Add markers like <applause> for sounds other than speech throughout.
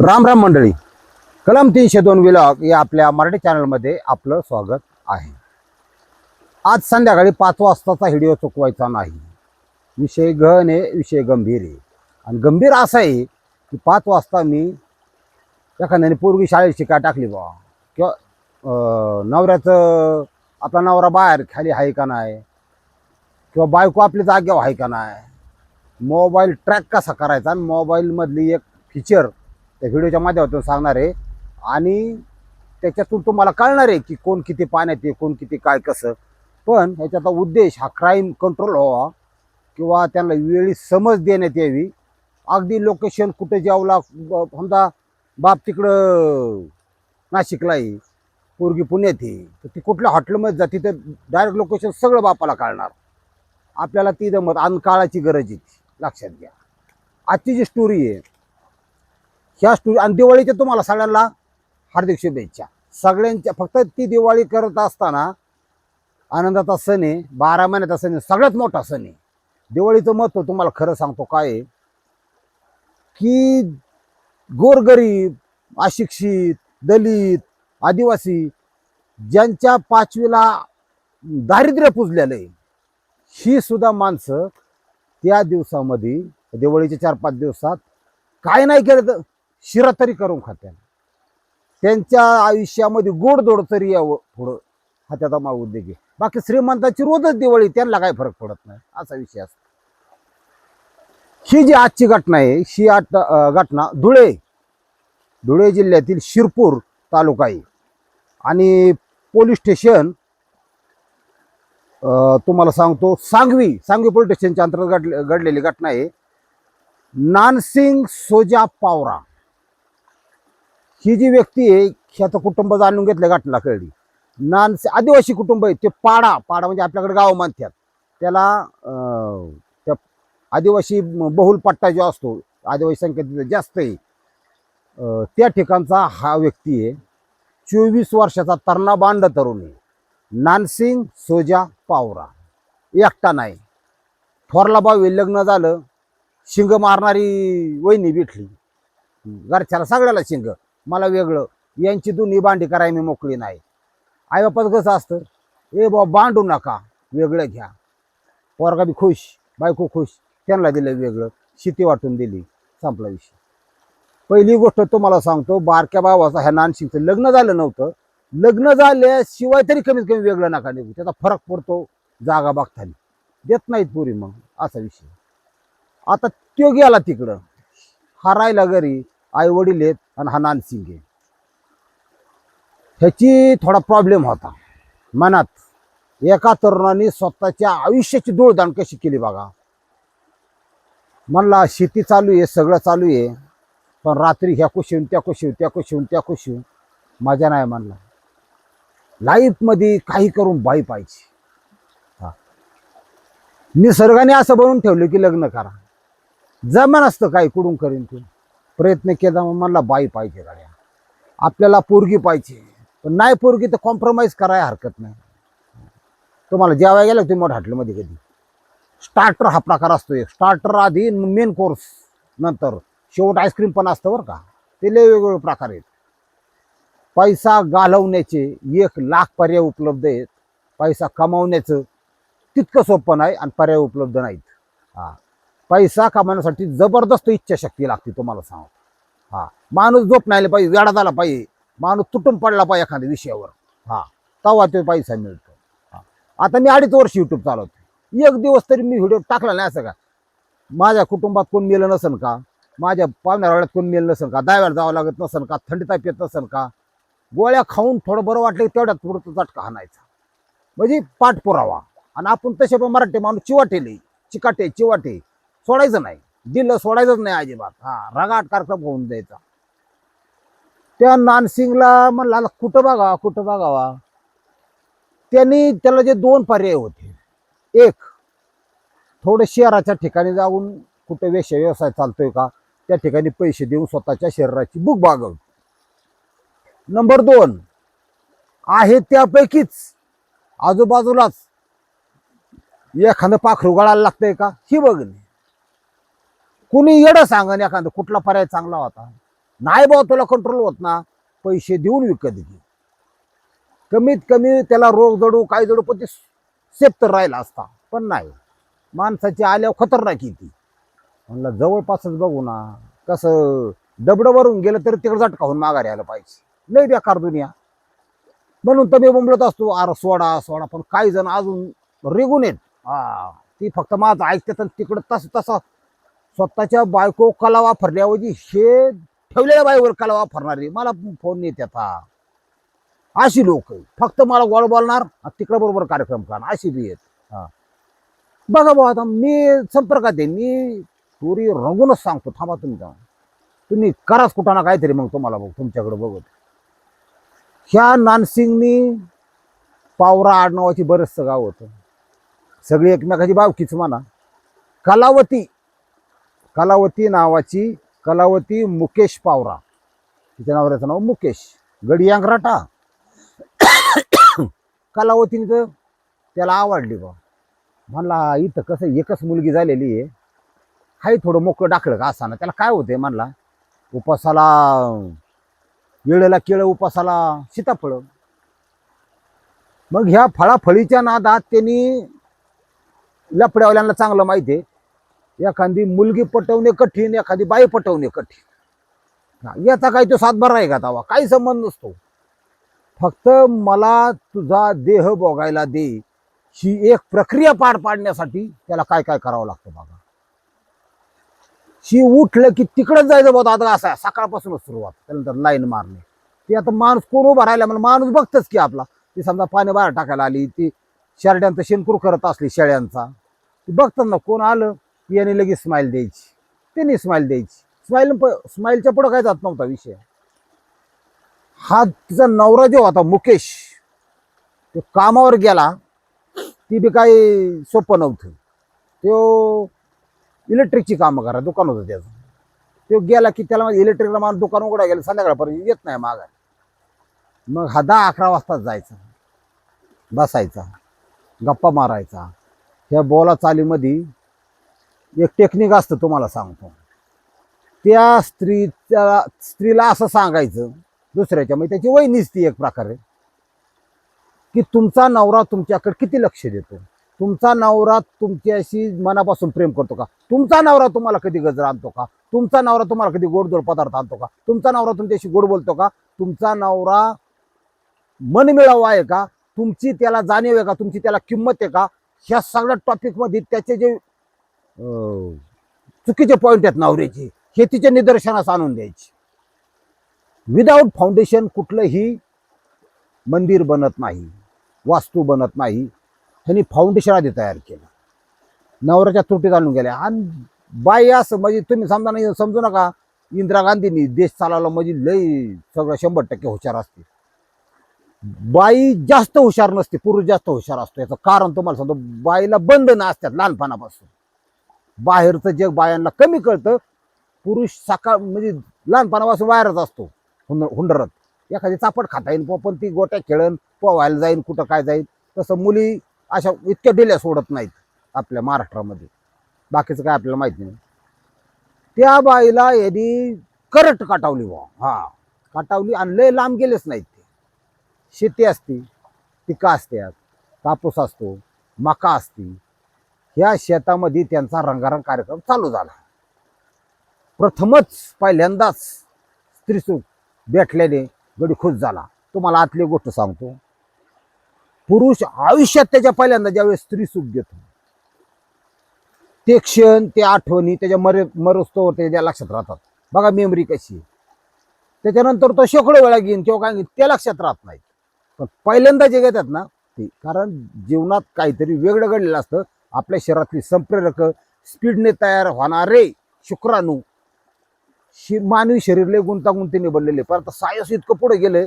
राम राम मंडळी. कलम तीनशे दोन विलॉग या आपल्या मराठी चॅनलमध्ये आपलं स्वागत आहे. आज संध्याकाळी पाच वाजताचा व्हिडिओ चुकवायचा नाही. विषय गहन आहे विषय गंभीर आहे. आणि गंभीर असा आहे की पाच वाजता मी एखाद्याने पूर्वी शाळेत शिका टाकली बा. किंवा नवऱ्याचं आपला नवरा बाहेर खाली आहे का नाही? किंवा बायको आपली जागेवर आहे का नाही? मोबाईल ट्रॅक कसा करायचा? आणि मोबाईलमधली एक फीचर त्या व्हिडिओच्या माध्यमातून सांगणार आहे. आणि त्याच्यातून तुम्हाला कळणार आहे की कोण किती पाण्यात आहे कोण किती काय कसं. पण ह्याच्याचा उद्देश हा क्राईम कंट्रोल व्हावा किंवा त्यांना वेळी समज देण्यात यावी. अगदी लोकेशन कुठे जेवला समजा बाप तिकडं नाशिकला आहे पोरगी पुण्यात आहे तर ती कुठल्या हॉटेलमध्ये जाते तर डायरेक्ट लोकेशन सगळं बापाला कळणार. आपल्याला ती जमत आणि काळाची गरज आहे लक्षात घ्या. आजची जी स्टोरी आहे ह्या स्टुडिओ आणि दिवाळीच्या तुम्हाला सगळ्यांना हार्दिक शुभेच्छा. सगळ्यांच्या फक्त ती दिवाळी करत असताना आनंदाचा सण आहे बारा महिन्याचा सण आहे सगळ्यात मोठा सण आहे. दिवाळीचं महत्त्व तुम्हाला खरं सांगतो काय आहे? की गोरगरीब अशिक्षित दलित आदिवासी ज्यांच्या पाचवीला दारिद्र्य पुजलेलं आहे ही सुद्धा माणसं त्या दिवसामध्ये दिवाळीच्या चार पाच दिवसात काय नाही केलं तर शिरा तरी करून खात्याला त्यांच्या आयुष्यामध्ये गोडधोड तरी यावं पुढं. हा त्याचा मा उद्योग आहे. बाकी श्रीमंताची रोजच दिवाळी त्यांना काही फरक पडत नाही. असा विषय असतो. ही जी आजची घटना आहे ही आट घटना धुळे धुळे जिल्ह्यातील शिरपूर तालुका आहे. आणि पोलीस स्टेशन तुम्हाला सांगतो सांगवी सांगवी पोलीस स्टेशनच्या अंतर्गत घडले- घडलेली घटना आहे. नानसिंग सोजा पावरा. ही जी व्यक्ती आहे ह्याचं कुटुंब जाणून घेतलं घटना कळली. नानसे आदिवासी कुटुंब आहे ते पाडा पाडा म्हणजे आपल्याकडे गाव मानतात. त्याला त्या आदिवासी बहुल पट्टा जो असतो आदिवासी संख्या जास्त आहे त्या ठिकाणचा हा व्यक्ती आहे. चोवीस वर्षाचा तरणा बांड तरुण आहे. नानसिंग सोजा पावरा. एकटा नाही. थोरला भावी लग्न झालं शिंग मारणारी वहिनी भेटली. घरच्याला सगळ्याला शिंग. मला वेगळं. यांची दोन्ही भांडी करायला मी मोकळी नाही. आई बापाचं कसं असतं? ए बाबा भांडू नका. वेगळं घ्या. पोरगा बी खुश बायको खुश. त्यांना दिलं वेगळं. शेती वाटून दिली. संपला विषय. पहिली गोष्ट तुम्हाला सांगतो बारक्या भावाचा ह्या नानशिंगचं लग्न झालं नव्हतं. लग्न झाल्याशिवाय तरी कमीत कमी वेगळं नका निघू. त्याचा फरक पडतो जागा बघताना देत नाहीत पुरी मग असा विषय. आता तो गेला तिकडं. हा राहिला घरी. आई वडील आहेत. आणि हा नानसिंग आहे ह्याची थोडा प्रॉब्लेम होता. मनात एका तरुणाने स्वतःच्या आयुष्याची धूळदाण कशी केली बघा. म्हणला शेती चालू आहे सगळं चालू आहे पण रात्री ह्या कुशीहून त्या कुशीहून त्या कुशीहून त्या कुशीहून मजा नाही म्हणला. लाईफमध्ये काही करून बाई पाहिजे. निसर्गाने असं बनवून ठेवलं की लग्न करा. जमा नसतं काही कुडून करीन तू. प्रयत्न केला मग म्हणला बाई पाहिजे गाड्या. आपल्याला पोरगी पाहिजे. पण नाही पोरगी तर कॉम्प्रोमाइज करायला हरकत नाही. तुम्हाला जेवायला गेलं तुम्ही मोठ्या हॉटेलमध्ये कधी? स्टार्टर हा प्रकार असतो एक. स्टार्टर आधी मेन कोर्स नंतर. शेवट आईस्क्रीम पण असतं बरं का. ते लय वेगवेगळे प्रकार आहेत. पैसा घालवण्याचे एक लाख पर्याय उपलब्ध आहेत. पैसा कमावण्याचं तितकं सोपं नाही आणि पर्याय उपलब्ध नाहीत. हा. पैसा कमावण्यासाठी जबरदस्त इच्छाशक्ती लागते तुम्हाला सांग हा माणूस झोप नाही पाहिजे वेडा झाला पाहिजे. माणूस तुटून पडला पाहिजे एखाद्या विषयावर. हा तवा तो पैसा मिळतो. हा आता मी अडीच वर्ष यूट्यूब चालवतो एक दिवस तरी मी व्हिडिओ टाकला नाही असं का? माझ्या कुटुंबात कोण मेलं नसेल का? माझ्या पाहुण्यावाड्यात कोण मेलं नसेल का? दाव्याला जावं लागत नसेल का? थंडी ताप येत नसेल का? गोळ्या खाऊन थोडं बरं वाटलं की तेवढ्यात थोडं चटका हाणायचा म्हणजे पाठपुरावा. आणि आपण तसे पण मराठी माणूस चिवाटेले. चिकाटे चिवाटे. सोडायचं नाही. दिलं सोडायचंच नाही अजिबात. हा रगाट कार्यक्रम होऊन द्यायचा. त्या नानसिंगला म्हणला कुठं बघावा कुठं बघावा? त्यांनी त्याला जे दोन पर्याय होते. एक थोडं शहराच्या ठिकाणी जाऊन कुठं वेश व्यवसाय चालतोय का त्या ठिकाणी पैसे देऊन स्वतःच्या शरीराची बुक बागव नंबर दोन आहे त्यापैकीच आजूबाजूलाच एखादं पाखरू गळायला लागतंय का ही बघणे. कुणी येडं सांगन एखादं कुठला पर्याय चांगला होता? नाही बाबा तुला कंट्रोल होत ना. पैसे देऊन विकत घे. कमीत कमी त्याला रोग जडू काय जडू पण ते सेफ तर राहिला असता. पण नाही. माणसाची आल्यावर खतरनाक आहे ती. म्हणलं जवळपासच बघू ना. कसं डबडं वरून गेलं तरी तिकडे झटकावून माघारी आलं पाहिजे. लय बेकार दुनिया. म्हणून तर मी बोंबलत असतो अरे सोडा सोडा. पण काही जण अजून रेगून येत. हा ती फक्त माझं ऐकतात आणि तिकडं तसं तसं स्वतःच्या बायको कला वापरण्याऐवजी हे ठेवलेल्या बाईवर कला वापरणारी मला फोन येत आता अशी लोक फक्त मला गोड बोलणार तिकडं बरोबर कार्यक्रम करणार. अशी बी आहेत. हा. बघा भाऊ आता मी संपर्कात आहे मी पुरी रंगूनच सांगतो. थांबा तुम्ही जाऊन तुम्ही कराच कुठं ना काहीतरी मग तुम्हाला बघ तुमच्याकडे बघत. ह्या नानसिंगनी पावरा आडनावाची बरंचसं गाव होतं. सगळी एकमेकाची बावकीच म्हणा. कलावती. कलावती नावाची कलावती मुकेश पावरा. तिच्या नवऱ्याचं नाव मुकेश. गडी अंगराटा कलावतीने तर त्याला आवडली बा. म्हणला इथं कसं एकच मुलगी झालेली आहे. हाय थोडं मोकळं डाकलं का असा ना त्याला काय होते म्हणला उपासाला येळेला केळं उपासाला सीताफळं. मग ह्या फळाफळीच्या नादात त्यांनी लपड्यावाल्यांना चांगलं माहिती आहे. एखादी मुलगी पटवणे कठीण एखादी बाई पटवणे कठीण. याचा काही तो सातबार आहे का तवा काही संबंध नसतो. फक्त मला तुझा देह बघायला दे ही एक प्रक्रिया पार पाडण्यासाठी त्याला काय काय करावं लागतं बघा शी उठलं की तिकडच जायचं बघ आता असं सकाळपासूनच सुरुवात त्यानंतर लाईन मारणे. ती आता माणूस कोण उभा राहिला म्हणजे माणूस बघतच की आपला. ती समजा पाणी बाहेर टाकायला आली ती शेरड्यांचं शेणकूर करत असली शेळ्यांचा ती बघतात ना कोण आलं. याने लगेच स्माईल द्यायची. त्यांनी स्माईल द्यायची. स्माईल स्माईलच्या पुढं काय जात नव्हता विषय. हा तिचा नवरा जो होता मुकेश तो कामावर गेला. ती बी काही सोपं नव्हतं. तो इलेक्ट्रिकची कामं करा दुकान होतं त्याचं. तो गेला की त्याला इलेक्ट्रिकला मला दुकान उघडा गेलं संध्याकाळपर्यंत येत नाही मागा मग हा दहा अकरा वाजताच जायचा. बसायचा. गप्पा मारायचा. ह्या बोला चालीमध्ये एक टेक्निक असतं तुम्हाला सांगतो. त्या स्त्रीच्या स्त्रीला असं सांगायचं दुसऱ्याच्या म्हणजे त्याची वय निसती एक प्रकारे की तुमचा नवरा तुमच्याकडे किती लक्ष देतो? तुमचा नवरा तुमच्याशी मनापासून प्रेम करतो का? तुमचा नवरा तुम्हाला कधी गजरा आणतो का? तुमचा नवरा तुम्हाला कधी गोडधोड पदार्थ आणतो का? तुमचा नवरा तुमच्याशी गोड बोलतो का? तुमचा नवरा मन मिळावा आहे का? तुमची त्याला जाणीव आहे का? तुमची त्याला किंमत आहे का? ह्या सगळ्या टॉपिकमध्ये त्याचे जे हो. चुकीचे पॉईंट आहेत नवऱ्याचे. हे तिच्या निदर्शनास आणून द्यायची. विदाऊट फाउंडेशन कुठलंही मंदिर बनत नाही वास्तू बनत नाही ह्यांनी फाउंडेशन आधी तयार केलं. नवऱ्याच्या त्रुटी जाणून गेल्या. आणि बाई असं म्हणजे तुम्ही समजा नाही समजू नका इंदिरा गांधींनी देश चालवला म्हणजे लई सगळं शंभर टक्के हुशार असते बाई जास्त हुशार नसते पुरुष जास्त हुशार असतो. याचं कारण तुम्हाला सांगतो बाईला बंधनं असतात लहानपणापासून. बाहेरचं जग बायांना कमी कळतं. पुरुष सकाळ म्हणजे लहानपणापासून बाहेरच असतो. हुंड हुंडरत. एखादी चापट खाता येईल पण ती गोट्या खेळन पोवायला जाईन कुठं काय जाईल तसं मुली अशा इतक्या डिल्या सोडत नाहीत आपल्या महाराष्ट्रामध्ये. बाकीचं काय आपल्याला माहीत नाही. त्या बाईला यांनी करट काटावली बा हा काटावली आणि लय लांब गेलेच नाहीत ते. शेती असती पिकं असतात कापूस असतो मका असती या शेतामध्ये त्यांचा रंगारंग कार्यक्रम चालू झाला. प्रथमच पहिल्यांदाच स्त्रीसुख भेटल्याने गडी खुश झाला. तुम्हाला आतली गोष्ट सांगतो. पुरुष आयुष्यात त्याच्या पहिल्यांदा ज्यावेळेस स्त्री सुख घेतो ते क्षण ते आठवणी त्याच्या मरे मरोस्तोवर त्याच्या लक्षात राहतात. बघा मेमरी कशी आहे. त्याच्यानंतर तो शेकडो वेळा घेईन किंवा काय घेईन ते लक्षात राहत नाही पण पहिल्यांदा जे घेतात ना ते कारण जीवनात काहीतरी वेगळं घडलेलं असतं. आपल्या शरीरातली संप्रेरक स्पीडने तयार होणारे शुक्राणू. शि मानवी शरीर लय गुंतागुंतीने बनलेले. पण आता सायन्स इतकं पुढे गेले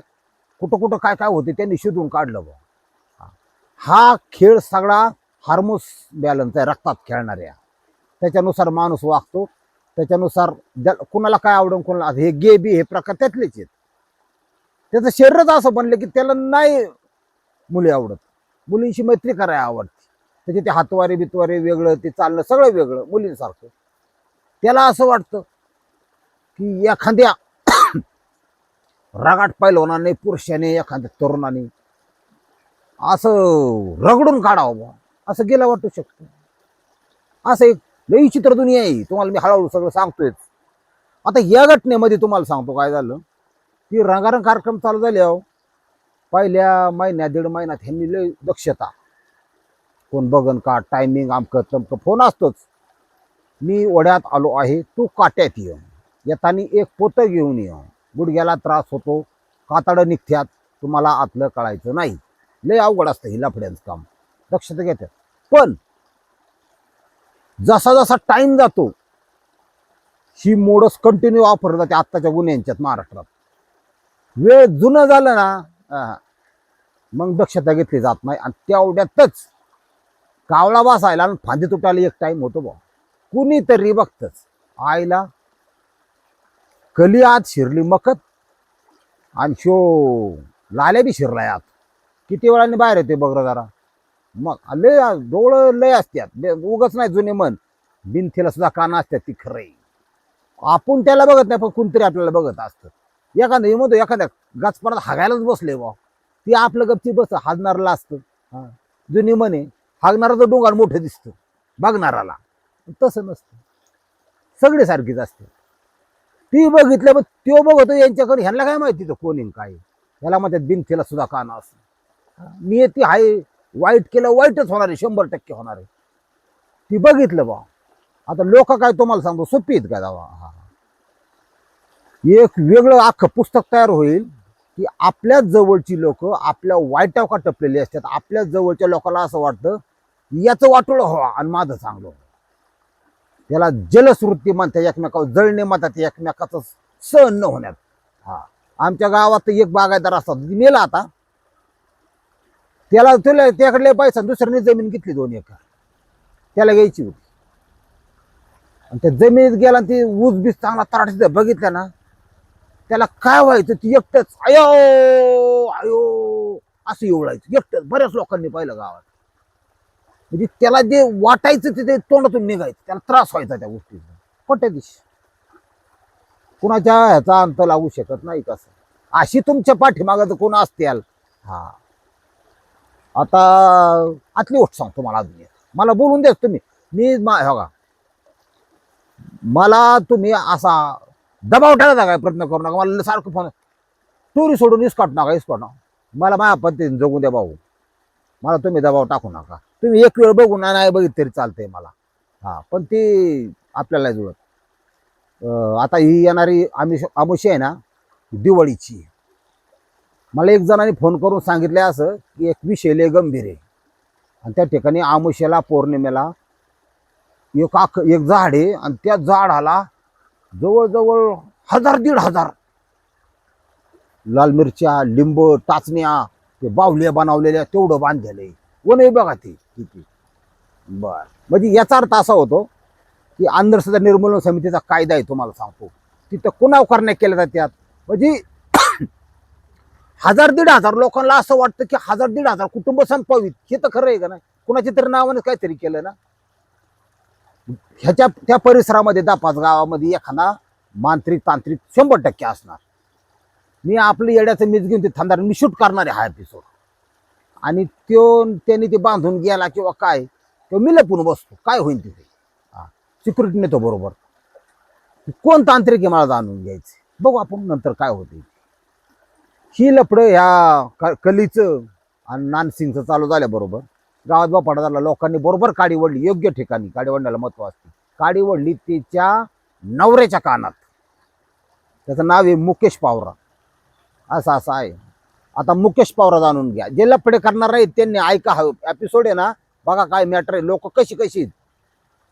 कुठं कुठं काय काय होते त्यांनी शोधून काढलं बा हा. खेळ सगळा हार्मोस बॅलन्स आहे रक्तात खेळणाऱ्या. त्याच्यानुसार माणूस वागतो त्याच्यानुसार ज्या कुणाला काय आवडून कुणाला हे गे बी हे प्रकार त्यातलेच आहेत. त्याचं शरीरच असं बनलं की त्याला नाही मुली आवडत. मुलींशी मैत्री करायला आवडत. त्याचे ते हातवारे बितवारे वेगळं ते चालणं सगळं वेगळं मुलींसारखं. त्याला असं वाटतं की एखाद्या रगाट पैलवानाने पुरुषाने एखाद्या तरुणाने असं रगडून काढावं बुवा. असं गेला वाटू शकतं. असं एक लई चित्र दुनिया आहे. तुम्हाला मी हळूहळू सगळं सांगतोयच. आता या घटनेमध्ये तुम्हाला सांगतो काय झालं? की रंगारंग कार्यक्रम चालू झाले अहो. पहिल्या महिन्यात दीड महिन्यात ह्यांनी लय दक्षता कोण बघन का टायमिंग आमकं तमकं फोन असतोच. मी ओढ्यात आलो आहे तू काट्यात ये. येताना एक पोतं घेऊन ये. गुडघ्याला त्रास होतो कातडं निघत्यात तुम्हाला आतलं कळायचं नाही. लय अवघड असतं ही लफड्यांचं काम. दक्षता घेतात पण जसा जसा टाइम जातो ही मोडस कंटिन्यू वापरली जाते आत्ताच्या गुन्ह्यांच्यात महाराष्ट्रात. वेळ जुनं झालं ना मग दक्षता घेतली जात नाही आणि तेवढ्यातच कावळा बसायला आणि फांदी तुटायला एक टाईम होतो बा कुणीतरी बघतच. आईला कली आत शिरली मखत आणि शो लाल्या बी शिरलाय आत. किती वेळाने बाहेर येते बघ जरा. मग लय डोळं लय असतात उगच नाही जुने मन. भिंतीला सुद्धा कान असतात ती खरे आपण त्याला बघत नाही पण कोणतरी आपल्याला बघत असतं. एखादं हे म्हणतो एखाद्या गाचपणात हागायलाच बसले बा ती आपलं गपची बस हाजणारला असतं. हा. जुनी म्हणे हागणाराचं डोंगर मोठं दिसतं बघणाराला. तसं नसतं. सगळे सारखीच असते ती बघितलं मग तो बघतो यांच्याकडे ह्यांना काय माहिती तो कोणी काय ह्याला म्हणतात भिंतीला सुद्धा कान असं. ती आहे वाईट केलं वाईटच होणार आहे शंभर टक्के होणार आहे. ती बघितलं बा. आता लोक काय तुम्हाला सांगतो सोपी आहेत का दावा? हा. एक वेगळं अख्खं पुस्तक तयार होईल की आपल्याच जवळची लोक आपल्या वाईटाव का टपलेली असतात? आपल्याच जवळच्या लोकांना असं वाटतं याचं वाटोळं हवा आणि माझं चांगलं त्याला याला म्हणतात एकमेकावर जळणे म्हणतात एकमेकाचं सहन न होण्यात. हा. आमच्या गावात एक बागायदार असतात मेला आता. त्याला तुला त्याकडले पैसा दुसऱ्याने जमीन घेतली दोन एकर. त्याला घ्यायची होती. आणि त्या जमिनीत गेला आणि ती ऊस बीस चांगला तराट बघितलं ना त्याला काय व्हायचं ती एकटंच अयो अयो असं एवढायचं एकटंच बऱ्याच लोकांनी पाहिलं गावात. म्हणजे त्याला जे वाटायचं ते ते तोंडातून निघायचं. त्याला त्रास व्हायचा त्या गोष्टीचा. पट्या दिश. कुणाच्या ह्याचा अंत लागू शकत नाही कसं अशी तुमच्या पाठीमागं तर कोण असतील हा. आता आतली गोष्ट सांगतो मला अजून मला बोलून द्या तुम्ही. मी बघा. मला तुम्ही असा दबाव टाकायचा काय प्रयत्न करू नका. मला सारखं फोन चोरी सोडून इस्कॉट नका इस्कॉट नका. मला माझ्या पद्धतीने जगू द्या भाऊ. मला तुम्ही दबाव टाकू नका. तुम्ही एक वेळ बघून नाही बघित तरी चालतंय मला. हा पण ती आपल्याला जुळत. आता ही येणारी आमिष आमुषी आहे ना दिवाळीची. मला एक जणांनी फोन करून सांगितले असं की एक विषय लय गंभीर आहे. आणि त्या ठिकाणी आमुषेला पौर्णिमेला एक आख एक झाड आहे आणि त्या झाडाला जवळजवळ हजार दीड हजार लाल मिरच्या लिंब टाचण्या ते बाहुल्या बनवलेल्या तेवढं बांधलेलं आहे. वन बघा ते किती. बर. म्हणजे याचा अर्थ असा होतो की अंधश्रद्धा निर्मूलन समितीचा कायदा आहे तुम्हाला सांगतो. तिथं कुणाव करण्या केल्या जात्यात म्हणजे हजार दीड हजार लोकांना असं वाटतं की हजार दीड हजार कुटुंब संपवीत. हे तर खरं आहे का नाही? कुणाच्या तरी नावाने काहीतरी केलं ना? ह्याच्या त्या परिसरामध्ये दहा पाच गावामध्ये एखादा मांत्रिक तांत्रिक शंभर टक्के असणार. मी आपलं येड्याचं मीच घेऊन ते थांबणार मी शूट करणार आहे हा एपिसोड आणि त्यो त्यांनी ते बांधून गेला किंवा काय तो मी लपून बसतो. काय होईल तिथे? हा. सिक्युरिटी नेतो बरोबर. कोण तांत्रिक आहे मला जाणून घ्यायचे. बघू आपण नंतर काय होते ही लपडं ह्या क- कलीचं आणि नानसिंगचं चालू झाल्याबरोबर गावात बापाडा झाला लोकांनी बरोबर काडी वडली योग्य ठिकाणी काडी वडण्याला महत्त्व असते. काडी वडली तिच्या नवऱ्याच्या कानात. त्याचं नाव आहे मुकेश पावरा. असं असं आहे. आता मुकेश पावरा जाणून घ्या. जे लफडे करणार आहेत त्यांनी ऐका हा एपिसोड आहे ना बघा काय मॅटर आहे. लोक कशी कशी आहेत.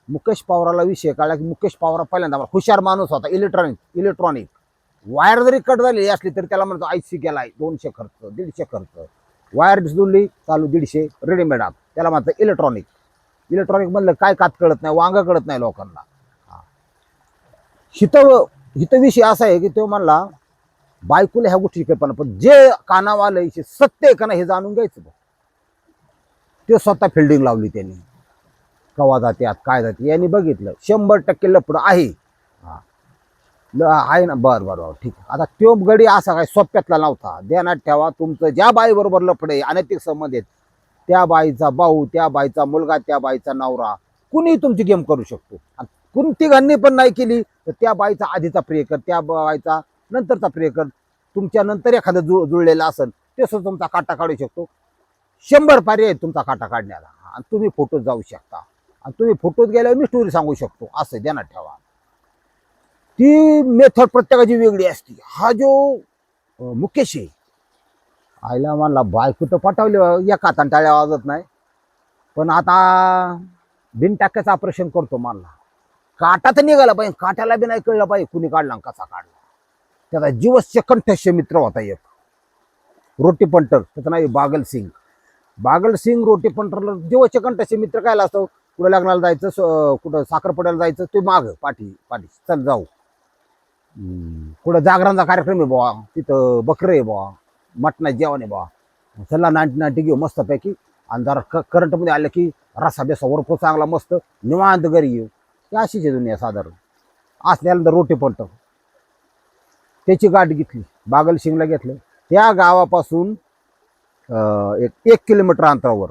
मुकेश पावराला विषय कळला की मुकेश पावरा पहिल्यांदा हुशार माणूस होता इलेक्ट्रॉनिक इलेक्ट्रॉनिक वायर जरी कट झालेली असली तरी त्याला म्हणतो आय गेला आहे दोनशे खर्च दीडशे खर्च. वायर दिसली चालू दीडशे रेडीमेड आप त्याला म्हणतं इलेक्ट्रॉनिक इलेक्ट्रॉनिक म्हणलं काय कात कळत नाही वांग कळत नाही लोकांना. हित हितविषय असा आहे की तो म्हणला बायकोला ह्या गोष्टी कल्पना पण जे कानावर आलं सत्य आहे का नाही हे जाणून घ्यायचं बघ. ते स्वतः फिल्डिंग लावली त्यांनी. कवा जात्यात काय जाते यांनी बघितलं. शंभर टक्के लपड आहे. हा. ल- आहे ना बरं बरं बरं ठीक आहे. आता तो गडी असा काय सोप्यातला नव्हता. ध्यानात ठेवा तुमचं ज्या बाईबरोबर आहे अनैतिक संबंध आहेत त्या बाईचा भाऊ त्या बाईचा मुलगा त्या बाईचा नवरा कुणी तुमची गेम करू शकतो. आणि कोणती तिघांनी पण नाही केली तर त्या बाईचा आधीचा प्रियकर त्या बाईचा नंतरचा प्रियकर तुमच्या नंतर एखादं जुळ जुळलेलं असेल ते सुद्धा तुमचा काटा काढू शकतो. शंभर पर्याय आहेत तुमचा काटा काढण्याला. आणि तुम्ही फोटोत जाऊ शकता. आणि तुम्ही फोटोत गेल्यावर मी स्टोरी सांगू शकतो. असं ध्यानात ठेवा. ती मेथड प्रत्येकाची वेगळी असते. हा जो मुकेश आहे. आईला म्हणला बायको तर पाठवली एका हाताने टाळ्या वाजत नाही. पण आता बिनटाक्याचं ऑपरेशन करतो मानला काटा तर निघाला पाहिजे. काट्याला बी नाही कळलं पाहिजे कुणी काढला आणि कसा काढला. त्याचा जीवस्य कंठस्य मित्र होता एक. रोटी पंटर त्याचं नाव बागल सिंग. बागल सिंग रोटी पंटरला जीवस्य कंठस्य मित्र कायला असतो? कुठं लग्नाला जायचं स- कुठं साखरपड्याला जायचं ते माग पाठी पाठी चल जाऊ. कुठं जागरणचा कार्यक्रम आहे बुवा तिथं बकरं आहे बुवा मटणा जेवण आहे बुवा. चला नाईन्टी नाईन्टी घेऊ मस्तपैकी. आणि जरा क करंटमध्ये आलं की रसा बेसा वरपूर चांगला मस्त निवांत घरी येऊ. ही अशीच आहे दुनिया साधारण. असल्यानंतर रोटी पडतं त्याची गाठ घेतली बागलशिंगला घेतलं. त्या गावापासून एक एक किलोमीटर अंतरावर.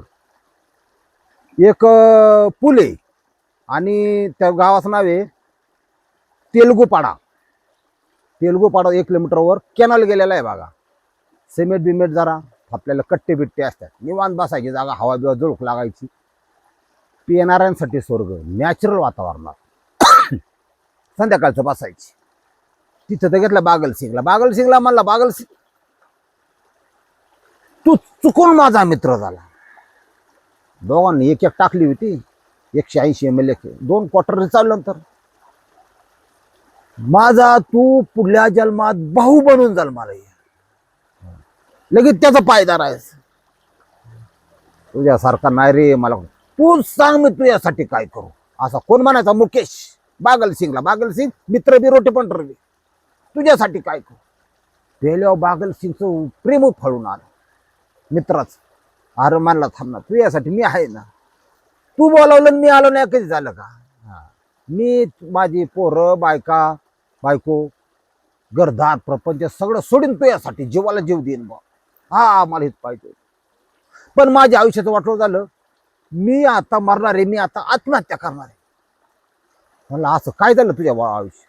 एक पुल पूल आहे आणि त्या गावाचं नाव आहे तेलगुपाडा. तेलगुपाडा एक किलोमीटरवर कॅनल गेलेला आहे बघा. सिमेंट बिमेंट जरा आपल्याला कट्टे बिट्टे असतात. निवांत बसायची जागा हवा बिवा जुळूक लागायची. पिणाऱ्यांसाठी स्वर्ग नॅचरल वातावरणात. <coughs> संध्याकाळचं बसायची. तिथं तर घेतलं बागलसिंगला. बागलसिंगला म्हणला बागलसिंग तू चुकून माझा मित्र झाला. दोघांनी एक एक टाकली होती एकशे ऐंशी एम एल दोन क्वार्टर चाललं तर माझा तू पुढल्या जन्मात भाऊ बनून जन्माला ये लगेच त्याचा पायदार आहेस तुझ्यासारखा नाही रे मला तू सांग मी तुझ्यासाठी काय करू. असा कोण म्हणायचा? मुकेश. बागल सिंगला बागल सिंग मित्र बी रोटे पण ठरली. तुझ्यासाठी काय करू? पहिल्यावर बागल सिंगचं प्रेम फळून आलं. मित्राच अरे मानला थांबणार. तुझ्यासाठी मी आहे ना. तू बोलावलं मी आलो नाही कधी झालं का? मी माझी पोरं बायका बायको घरदार प्रपंच सगळं सोडून तुझ्यासाठी. जीवाला जीव देईन बा हा मला हेच पाहिजे. पण माझ्या आयुष्याचं वाटलं झालं. मी आता मरणार आहे मी आता आत्महत्या करणार आहे. म्हणलं असं काय झालं तुझ्या आयुष्य?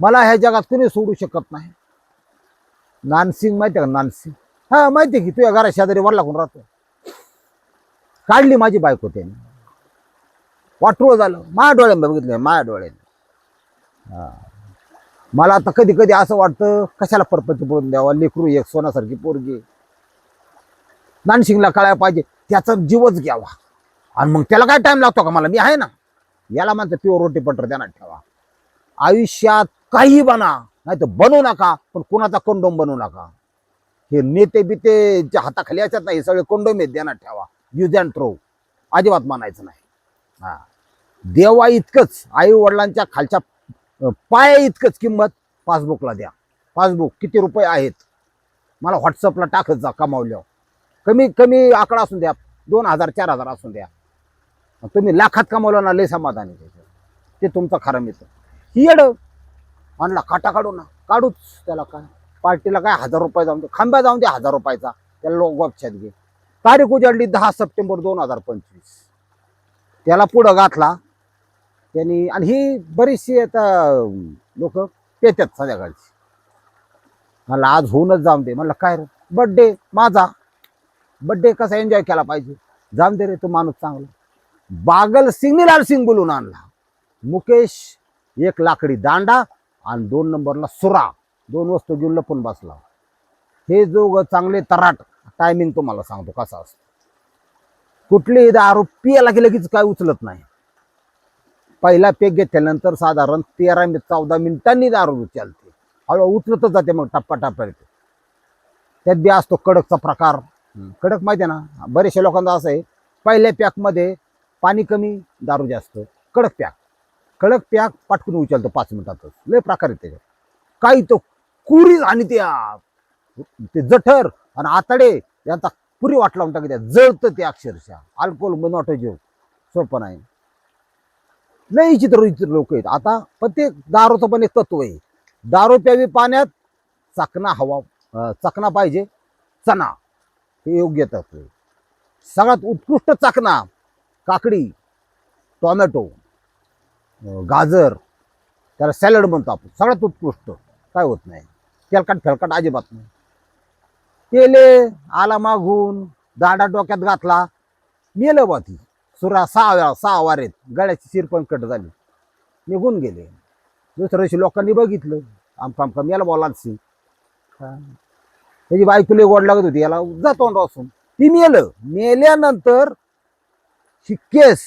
मला ह्या जगात कुणी सोडू शकत नाही. नानसिंग माहिती आहे का नानसिंग? हा माहिती आहे की तुझ्या घरा शेजारी वर लागून राहतो. काढली माझी बायको त्याने. वाटरू झालं. माझ्या डोळ्याने बघितलं माझ्या डोळ्याने. हा. मला आता कधी कधी असं वाटतं कशाला परपंच बोलून द्यावा? लेकरू एक सोन्यासारखी पोरगी. नानसिंगला कळायला पाहिजे त्याचा जीवच घ्यावा. आणि मग त्याला काय टाइम लागतो का मला? मी आहे ना. याला म्हणतं प्युअर रोटी पटर त्यांना ठेवा. आयुष्यात काही बना नाही तर बनवू नका पण कुणाचा कोंडोम बनवू नका. हे नेते बिते जे हाताखाली असतात नाही हे सगळे कोंडोम आहेत ध्यानात ठेवा. यूज अँड थ्रो अजिबात मानायचं नाही. हा. देवा इतकंच आई वडिलांच्या खालच्या पाया इतकंच किंमत पासबुकला द्या. पासबुक किती रुपये आहेत? मला व्हॉट्सअपला टाकत जा कमावल्यावर. कमी कमी आकडा असून द्या. दोन हजार चार हजार असून द्या. तुम्ही लाखात कमावलं ना लय समाधानी ते तुमचं खरं मित्र. ही येड. म्हणला काटा काढू ना. काढूच. त्याला काय पार्टीला काय हजार रुपये जाऊन दे. खांब्या जाऊन दे हजार रुपयाचा. त्याला लोक गपशात घे. तारीख उजाडली दहा सप्टेंबर दोन हजार पंचवीस. त्याला पुढं घातला. त्यांनी आणि ही बरीचशी आता लोक पेत्यात संध्याकाळची. मला आज होऊनच जाऊन दे. म्हणलं काय रे? बड्डे माझा. बड्डे कसा एन्जॉय केला पाहिजे? जाऊन दे रे तो माणूस चांगला. बागल सिंग लाल सिंग बोलून आणला. मुकेश एक लाकडी दांडा आणि दोन नंबरला सुरा. दोन वस्तू घेऊन लपून बसला. हे जो चांगले तराट. टायमिंग तुम्हाला सांगतो कसा असतो. कुठलीही दारू पियाला की लगेच काय उचलत नाही. पहिला पेक घेतल्यानंतर साधारण तेरा मिनिट चौदा मिनिटांनी दारू चालते हळू उचलतच जाते मग टप्पा टप्पा येते त्यात बी असतो कडकचा प्रकार. कडक माहिती आहे ना? बरेचशा लोकांचा असं आहे. पहिल्या पॅकमध्ये पाणी कमी दारू जास्त. कडक पॅक कडक पॅक पाठकून उचलतो पाच मिनिटातच. लय प्रकार आहे त्याच्यात. काही तो कुरीज आणि त्या ते जठर आणि आतडे यांचा पुरी वाट लावून टाकी त्या जळतं ते अक्षरशः. अल्कोहोल बनवतो जेव. सोपं नाही. लय चित्र विचित्र लोक आहेत. आता पण ते दारूचं पण एक तत्व आहे. दारू प्यावी पाण्यात चकना हवा चकना पाहिजे. चना हे योग्य तत्व आहे. सगळ्यात उत्कृष्ट चकना काकडी टोमॅटो. गाजर त्याला सॅलड म्हणतो आपण. सगळ्यात उत्कृष्ट. काय होत नाही. तेलकट फेलकट अजिबात नाही. केले आला मागून दाडा डोक्यात घातला. मेलं बा ती. सुरा सहा वेळा सहा वारेत गळ्याची शिर पण कट झाली. निघून गेले. दुसऱ्या दिवशी लोकांनी बघितलं. आमका आमका मेला बोलायची त्याची बायकोले गोड लागत होती. याला उद्धा तोंड असून. ती मेलं. मेल्यानंतर ही case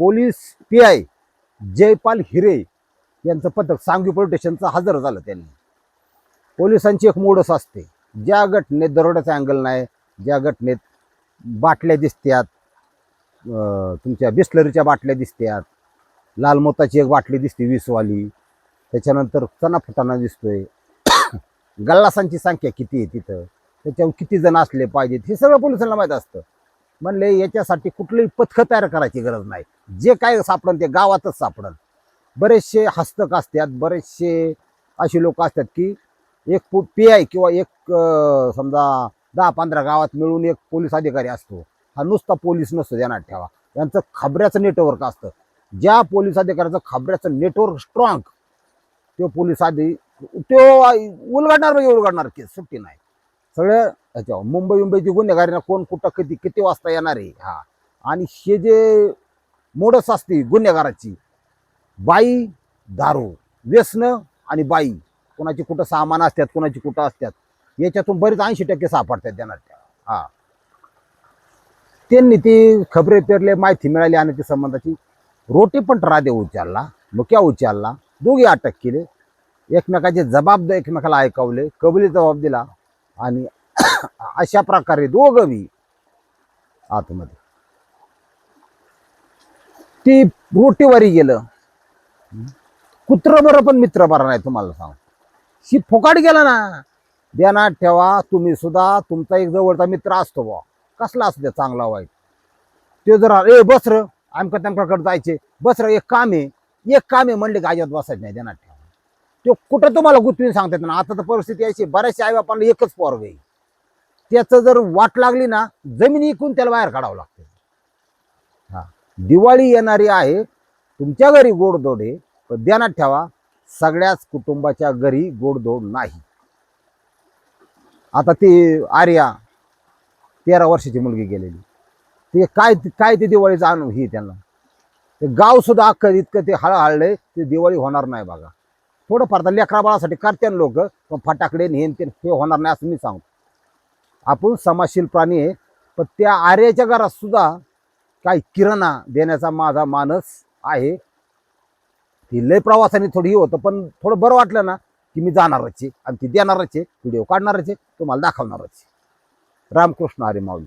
police P I Jaipal Hire यांचं पथक सांगवी पोलीस स्टेशनचं हजर झालं त्यांनी. पोलिसांची एक मोडस असते. ज्या घटनेत दरोड्याचा अँगल नाही ज्या घटनेत बाटल्या दिसत्यात तुमच्या बिस्लरीच्या बाटल्या दिसत्यात लाल मोताची एक बाटली दिसते वीसवाली त्याच्यानंतर चना फुटाणा दिसतोय. <coughs> गल्लासांची संख्या किती आहे तिथं? त्याच्यावर किती जण असले पाहिजेत? हे सगळं पोलिसांना माहीत असतं. म्हणले याच्यासाठी कुठलीही पथकं तयार करायची गरज नाही. जे काय सापडन ते गावातच सापडन. बरेचसे हस्तक असतात बरेचसे असे लोक असतात की एक पी आय किंवा एक समजा दहा पंधरा गावात मिळून एक पोलीस अधिकारी असतो. हा नुसता पोलीस नसतो ध्यानात ठेवा. यांचं खबऱ्याचं नेटवर्क असतं. ज्या पोलीस अधिकाऱ्याचं खबऱ्याचं नेटवर्क स्ट्रॉंग तो पोलीस आधी तो उलगडणार म्हणजे उलगडणार केस सुट्टी नाही. सगळं अच्छा मुंबई मुंबईची गुन्हेगारीना कोण कुठं कधी किती वाजता येणार आहे? हा. आणि हे जे मोडस असते गुन्हेगाराची बाई दारू व्यसन आणि बाई कोणाची कुठं सामान असतात कोणाची कुठं असतात याच्यातून बरेच ऐंशी टक्के सापडतात त्यांना त्या. हा. त्यांनी ती खबरे पेरले माहिती मिळाली आणि ती संबंधाची रोटी पण राधे उचलला मुक्या उचलला दोघी अटक केले. एकमेकाचे जबाबदार एकमेकाला ऐकवले कबुली जबाब दिला आणि अशा प्रकारे दोघं बी आतमध्ये. ती रोटीवारी गेलं. कुत्र बरं पण मित्र बरं नाही तुम्हाला सांग शी फोकाट गेला ना ध्यानात ठेवा तुम्ही सुद्धा तुमचा एक जवळचा मित्र असतो बा कसला असू द्या चांगला वाईट. ते जरा ए बस र आमका त्यांच्याकडे जायचे बस र एक काम आहे एक काम आहे म्हणले की बसायचं नाही ध्यानात ठेवा. तो कुठं तुम्हाला गुंतवून सांगतात ना आता तर परिस्थिती अशी बऱ्याचशा आई बापांना एकच पोर आहे. त्याचं जर वाट लागली ना जमीन इकून त्याला बाहेर काढावं लागते. हा. दिवाळी येणारी आहे तुमच्या घरी गोडदोड आहे पण ध्यानात ठेवा सगळ्याच कुटुंबाच्या घरी गोडधोड नाही. आता ती आर्या तेरा वर्षाची मुलगी गेलेली. ते काय काय ते दिवाळीचा अनुभव ही त्यांना? ते गाव सुद्धा अख्खं इतकं ते हळहळले ते दिवाळी होणार नाही बघा. थोडंफार तर लेकरा बाळासाठी करते लोक पण फटाकडे नेन ते हे होणार नाही असं मी सांगतो. आपण समाजशील प्राणी आहे पण त्या आर्याच्या घरात सुद्धा काही किराणा देण्याचा माझा मानस आहे. ती लय प्रवासाने थोडी होतं पण थोडं बरं वाटलं ना की मी जाणारच आहे आणि ती देणारच आहे व्हिडिओ काढणारच आहे तुम्हाला दाखवणारच आहे. रामकृष्ण हरी माऊली.